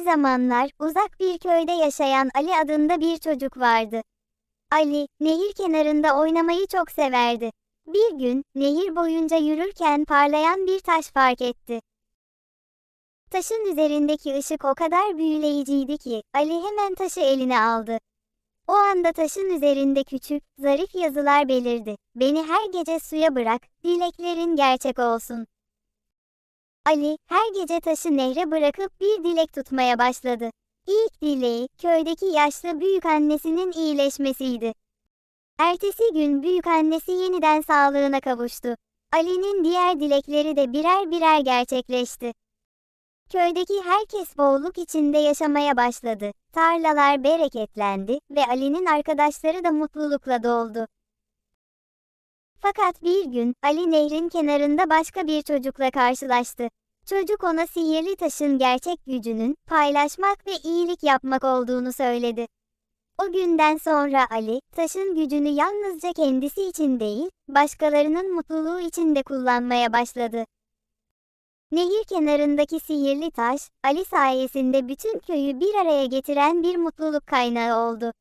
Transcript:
Bir zamanlar uzak bir köyde yaşayan Ali adında bir çocuk vardı. Ali, nehir kenarında oynamayı çok severdi. Bir gün, nehir boyunca yürürken parlayan bir taş fark etti. Taşın üzerindeki ışık o kadar büyüleyiciydi ki, Ali hemen taşı eline aldı. O anda taşın üzerinde küçük, zarif yazılar belirdi. Beni her gece suya bırak, dileklerin gerçek olsun. Ali, her gece taşı nehre bırakıp bir dilek tutmaya başladı. İlk dileği, köydeki yaşlı büyük annesinin iyileşmesiydi. Ertesi gün büyük annesi yeniden sağlığına kavuştu. Ali'nin diğer dilekleri de birer birer gerçekleşti. Köydeki herkes bolluk içinde yaşamaya başladı. Tarlalar bereketlendi ve Ali'nin arkadaşları da mutlulukla doldu. Fakat bir gün Ali nehrin kenarında başka bir çocukla karşılaştı. Çocuk ona sihirli taşın gerçek gücünün paylaşmak ve iyilik yapmak olduğunu söyledi. O günden sonra Ali, taşın gücünü yalnızca kendisi için değil, başkalarının mutluluğu için de kullanmaya başladı. Nehir kenarındaki sihirli taş, Ali sayesinde bütün köyü bir araya getiren bir mutluluk kaynağı oldu.